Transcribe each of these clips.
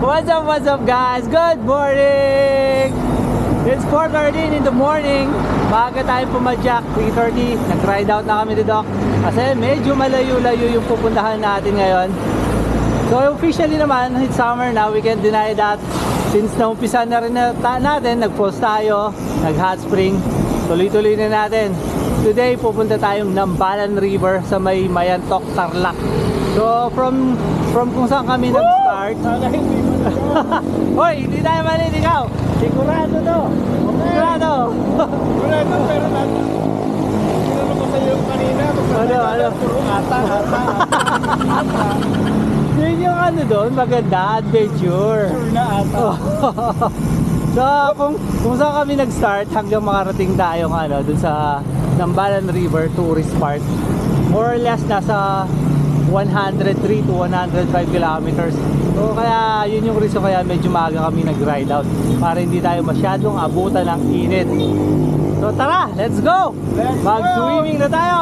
what's up? What's up, guys? Good morning! It's 4.13 in the morning. Baga tayo pumadyak, 3.30. Nag-ride out na kami ni Doc. Kasi medyo malayo-layo yung pupuntahan natin ngayon. So officially naman, it's summer na. We can deny that. Since naumpisa na rin na natin, nag-post tayo, nag-hot spring. Tuloy-tuloy na natin. Today, pupunta tayong Nambalan River sa may Mayantok, Tarlac. So from from kung saan kami nag-start. Hoy, hindi tayo maliligaw. Sigurado to. Sigurado. Ito, pero natin. Tinanong ko sa iyo kanina. Ano, ano? Puro ata, ata, ata. Yun yung ano doon, maganda, adventure. Sure na ata. so, kung, kung saan kami nag-start hanggang makarating tayo ano, dun sa Nambalan River Tourist Park, more or less nasa 103 to 105 kilometers. So, kaya yun yung reason kaya medyo maaga kami nag-ride out para hindi tayo masyadong abutan ng init. So, tara, let's go! Let's go! Mag-swimming na tayo!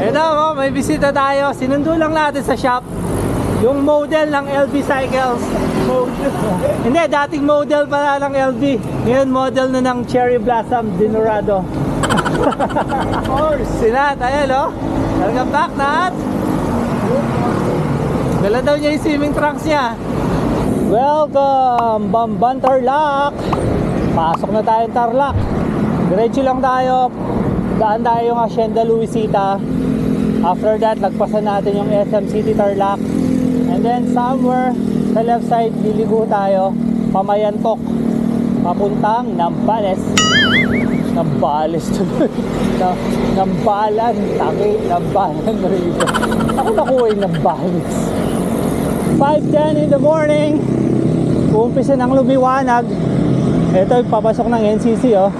Ito, oh, may bisita tayo. Sinundo lang natin sa shop yung model ng LB Cycles. Hindi, dating model pala ng LB. Ngayon model na ng Cherry Blossom Dinorado. Of course. Si Nat, ayan oh. Welcome back, Nat. Dala daw niya yung swimming trunks niya. Welcome, Bamban Tarlac. Pasok na tayong Tarlac. Diretso lang tayo. Daan tayo yung Hacienda Luisita. After that, lagpasan natin yung SM City Tarlac. And then somewhere sa left side, liligo tayo. Pamayantok. Papuntang Nambales. Nambales tuloy. Na, nambalan. Taki, nambalan river. Ako nakuha yung Nambales. 5.10 in the morning. Uumpisa ng lumiwanag. Ito papasok ng NCC oh.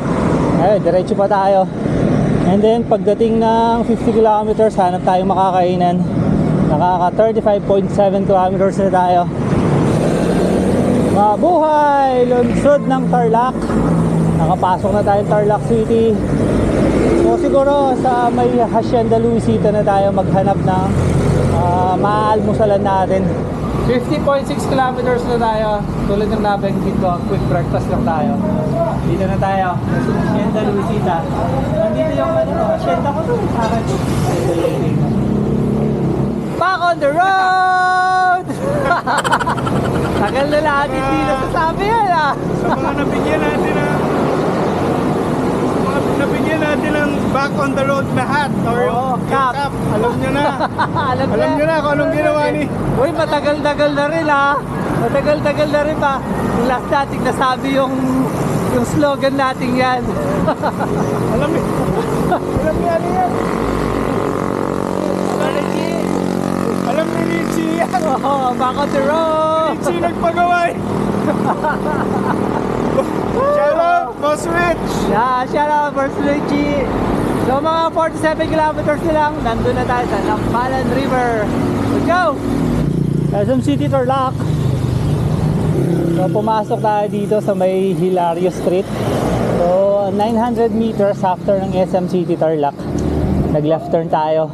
Ayun, diretso pa tayo. And then pagdating ng 50 kilometers, hanap tayong makakainan. Nakaka 35.7 kilometers na tayo. Mabuhay! Lunsod ng Tarlac. Nakapasok na tayong Tarlac City. So siguro sa may Hacienda Luisita na tayo maghanap ng uh, maalmusalan natin. 50.6 kilometers na tayo. Tulad ng nabanggit ko, quick breakfast lang tayo. Dito na tayo. Sa Hacienda Luisita. Nandito yung ano, Hacienda ko to. Sa akin. Back on the road! Tagal na natin dito sa sabi yan ah. Sa mga nabigyan natin ng mga nabigyan natin ng back on the road na hat or Oo, yung cap. cap. Alam nyo na. Alam, Alam nyo na kung anong ginawa ni Uy, matagal-tagal na rin ha. Matagal-tagal na rin pa. Yung last nating nasabi yung yung slogan natin yan. Alam niyo. Alam ano yan. Alam ni Richie yan. oh, back on the road. Richie nagpagawa eh. Shout out, Boss Rich. Yeah, shout out for Luigi. So mga 47 kilometers na lang, nandun na tayo sa Nampalan River. Let's go! SM City Tarlac. So pumasok tayo dito sa may Hilario Street. So 900 meters after ng SM City Tarlac. Nag left turn tayo.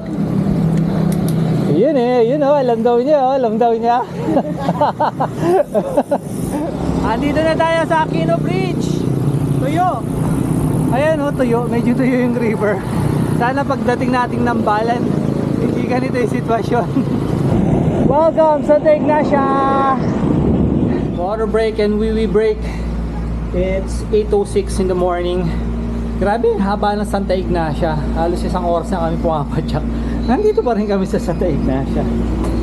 Yun eh, yun oh, alam daw niya, oh, alam daw niya. Andito na tayo sa Aquino Bridge. Tuyo. Ayan oh, tuyo. Medyo tuyo yung river. Sana pagdating nating ng balan, hindi ganito yung sitwasyon. Welcome Santa Ignacia! Water break and wee break. It's 8.06 in the morning. Grabe, haba ng Santa Ignacia. Halos isang oras na kami pumapadyak. Nandito pa rin kami sa Santa Ignacia.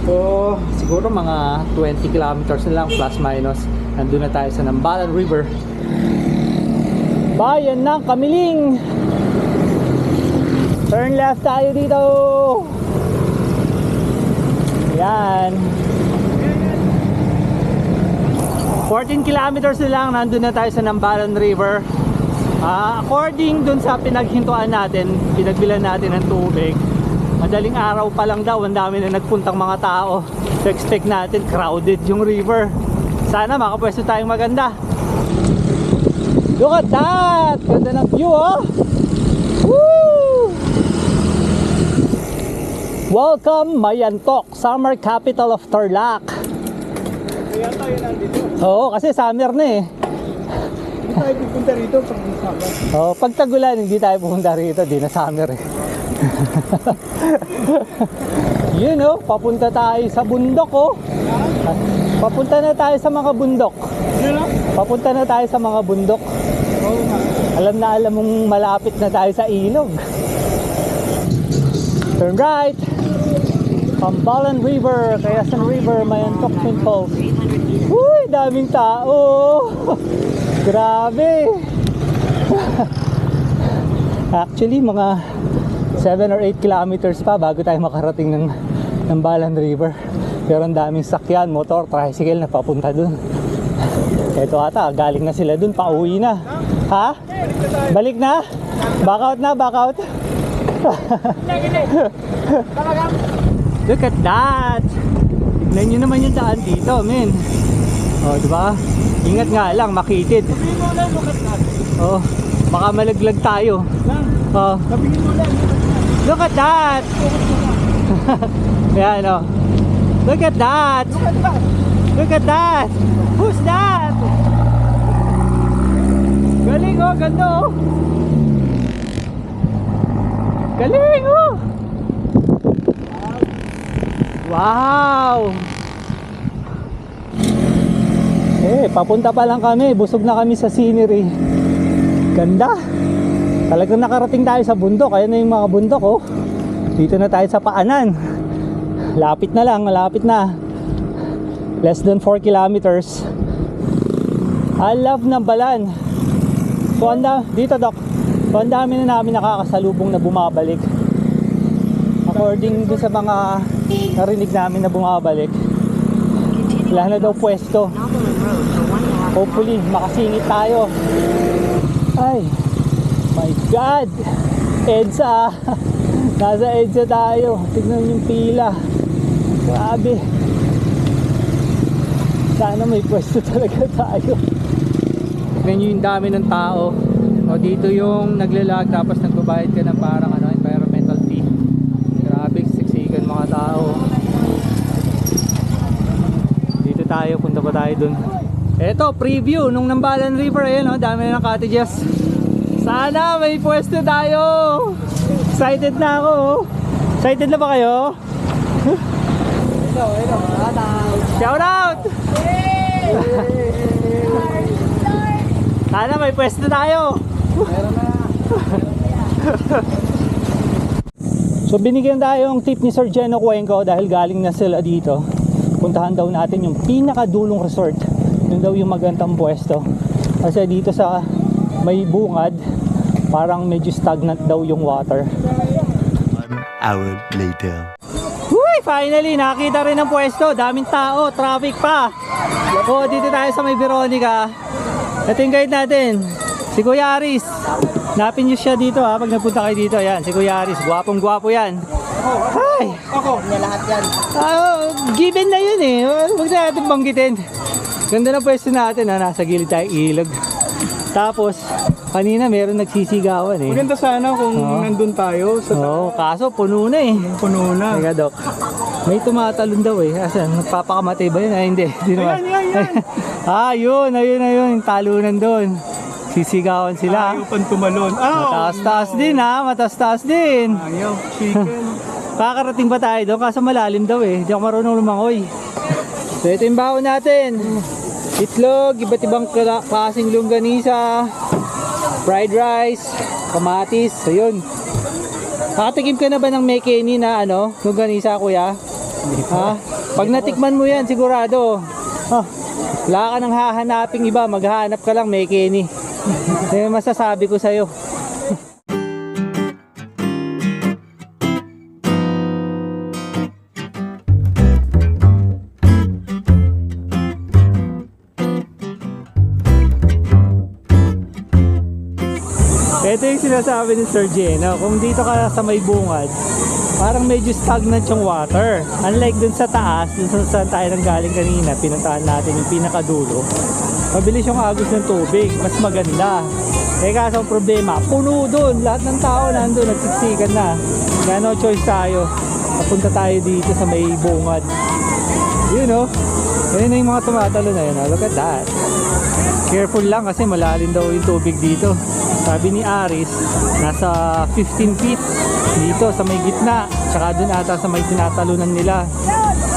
So, siguro mga 20 kilometers na lang plus minus. Nandun na tayo sa Nambalan River. Bayan ng Kamiling! Turn left tayo dito! Yan. 14 kilometers na lang, nandun na tayo sa Nambalan River. Ah, according dun sa pinaghintuan natin, pinagbilan natin ng tubig, madaling araw pa lang daw, ang dami na nagpuntang mga tao. So expect natin, crowded yung river. Sana makapwesto tayong maganda. Look at that! Ganda ng view, oh! Woo! Welcome, Mayantok, summer capital of Tarlac. Kaya tayo nandito. Oo, kasi summer na eh. Hindi tayo pupunta rito pag summer. Oh, pag tagulan, hindi tayo pupunta rito, di na summer eh. Yun oh, papunta tayo sa bundok oh. Papunta na tayo sa mga bundok. Papunta na tayo sa mga bundok. Alam na alam mong malapit na tayo sa ilog. Turn right. Pambalan River, Quezon River, Mayantok Twin Falls. Uy, daming tao. Grabe. Actually, mga 7 or 8 kilometers pa bago tayo makarating ng, ng Balan River. Pero ang daming sakyan, motor, tricycle na papunta dun. Ito ata, galing na sila dun, pauwi na. Ha? Balik na? Back out na, back out. Look at that! Tignan nyo naman yung daan dito, men. Oh, di ba? Ingat nga lang, makitid. Oh, baka malaglag tayo. Oh, look at that. that! Yan, oh. Look at that! Look at that. Look at that! Who's that? Galing oh, ganda oh. Galing oh. Wow! Eh, papunta pa lang kami. Busog na kami sa scenery. Ganda. Talagang nakarating tayo sa bundok. Ayan na yung mga bundok oh. Dito na tayo sa paanan. Lapit na lang, malapit na. Less than 4 kilometers. I love ng balan. So anda, dito dok so ang dami na namin nakakasalubong na bumabalik. According dun sa mga narinig namin na bumabalik wala na daw pwesto. Hopefully makasingit tayo. Ay my god EDSA nasa EDSA tayo tignan yung pila grabe sana may pwesto talaga tayo. Tignan yung dami ng tao. O dito yung naglalag tapos nagbabayad ka ng parang ano, environmental fee. Grabe, siksikan mga tao. Dito tayo, punta pa tayo dun. Eto, preview nung Nambalan River. Ayan o, dami na ng cottages. Sana may pwesto tayo. Excited na ako. Excited na ba kayo? Hello, hello. Shout out! Sana may pwesto tayo. Meron na. So binigyan tayo ng tip ni Sir Geno Cuenco dahil galing na sila dito. Puntahan daw natin yung pinakadulong resort. Yun daw yung magandang pwesto. Kasi dito sa may bungad, parang medyo stagnant daw yung water. One hour later. Uy, finally, nakita rin ang pwesto. Daming tao, traffic pa. O, dito tayo sa may Veronica. Ito yung guide natin. Si Kuya Aris. Napin niyo siya dito ha, pag napunta kayo dito. Yan, si Kuya Aris. Gwapong gwapo yan. Hi! Ako, na lahat yan. Ah, given na yun eh. Huwag na natin banggitin. Ganda ng pwesto natin ha. Nasa gilid tayo ilog. Tapos, kanina meron nagsisigawan eh. Maganda sana kung Oo. nandun tayo sa Oo, kaso puno na eh. puno na. Teka, Dok. May tumatalon daw eh. Asan? Nagpapakamatay ba yun? Ay, hindi. Hindi naman. Ayan, yan, yan. ah, yun. Ayun, ayun. Yung talunan doon. Sisigawan sila. Ayaw pang tumalon. Ah, Mataas-taas din ha. Mataas-taas din. Ayaw, chicken. Kakarating pa tayo doon. Kaso malalim daw eh. Hindi ako marunong lumangoy. So, ito yung baon natin. Itlog, iba't ibang kla- klaseng longganisa, fried rice, kamatis. So, yun. Nakatikim ka na ba ng mekeni na ano, longganisa kuya? Ha? Pag natikman mo yan, sigurado. Ah, wala ka nang hahanaping iba, maghahanap ka lang mekeni. Yan yung masasabi ko sa'yo. Ito yung sinasabi ni Sir Geno, kung dito ka sa may bungad, parang medyo stagnant yung water. Unlike dun sa taas, dun sa saan tayo nang galing kanina, pinuntahan natin yung pinakadulo. Mabilis yung agos ng tubig, mas maganda. Eh kaso problema, puno doon. Lahat ng tao nandun, nagsiksikan na. Kaya no choice tayo. Papunta tayo dito sa may bungad. Yun oh. Ayun na yung mga tumatalo na yun. oh. Look at that. Careful lang kasi malalim daw yung tubig dito. Sabi ni Aris, nasa 15 feet dito sa may gitna. Tsaka dun ata sa may tinatalunan nila.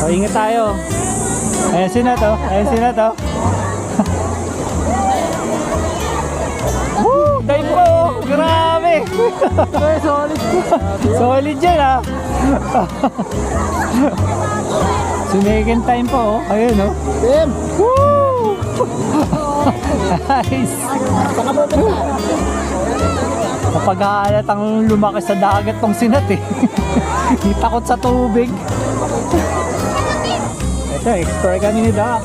So ingat tayo. Ayan sila to. Ayan sila to. Woo! Dive po! Grabe! solid. solid yan ah. Sumigin time po oh. Ayun oh. Tim! Woo! nice. Kapag halatang lumaki sa dagat tong sinat eh. Di takot sa tubig. Ito, explore kami ni Doc.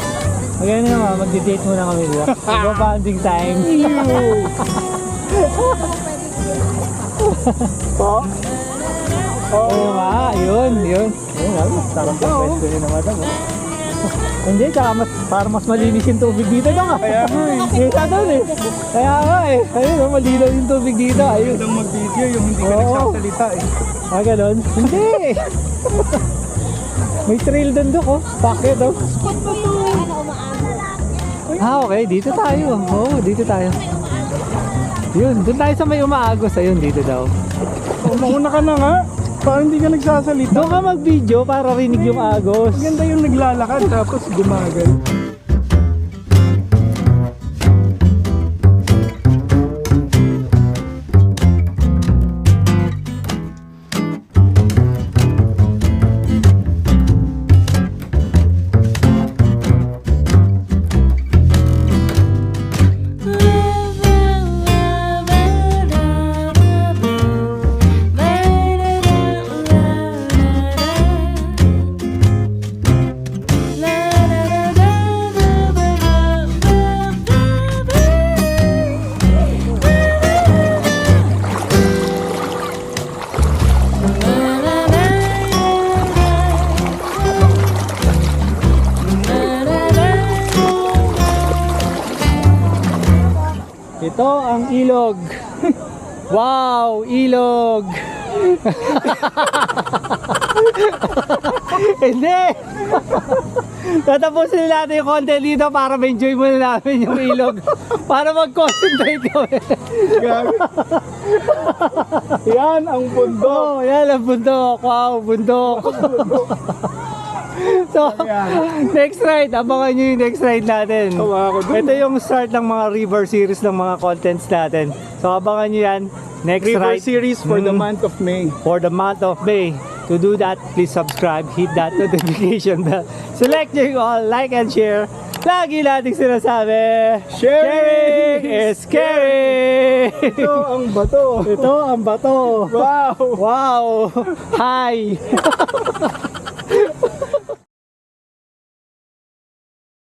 Maganda naman, magdi-date muna kami ni Doc. Mag-bonding time. Po? Oo nga, yun, yun. Yun, ano, sarap sa pwesto rin naman ako. Hindi, tsaka mas, para mas malinis yung tubig dito doon ah. Kaya nga eh. Kita doon eh. Kaya nga eh. Ayun, malinaw yung tubig dito. Ayun. Magandang mag-video yung hindi ka Oo. nagsasalita eh. Ah, ganun? Hindi. May trail doon doon oh. Bakit oh? Ah, okay. Dito tayo. Oo, oh, dito tayo. Yun, doon tayo sa may umaagos. Ayun, dito daw. Oh, mauna ka na nga. Parang hindi ka nagsasalita. Doon ka mag-video para rinig yung agos. Ganda yung naglalakad tapos gumagal. Ilog. wow, ilog. Hindi. Tatapusin natin yung content dito para ma-enjoy muna namin yung ilog. para mag-concentrate kami. Yan ang bundok. oh, yan ang bundok. Wow, bundok. so, next ride. Abangan nyo yung next ride natin. Ito yung start ng mga river series ng mga contents natin. So, abangan nyo yan. Next River ride. series for the Mm. month of May. for the month of May. To do that, please subscribe, hit that notification bell. Select nyo all, like and share. Lagi nating sinasabi, Sharing is caring! Ito ang bato. Ito ang bato. Wow! Wow! Hi!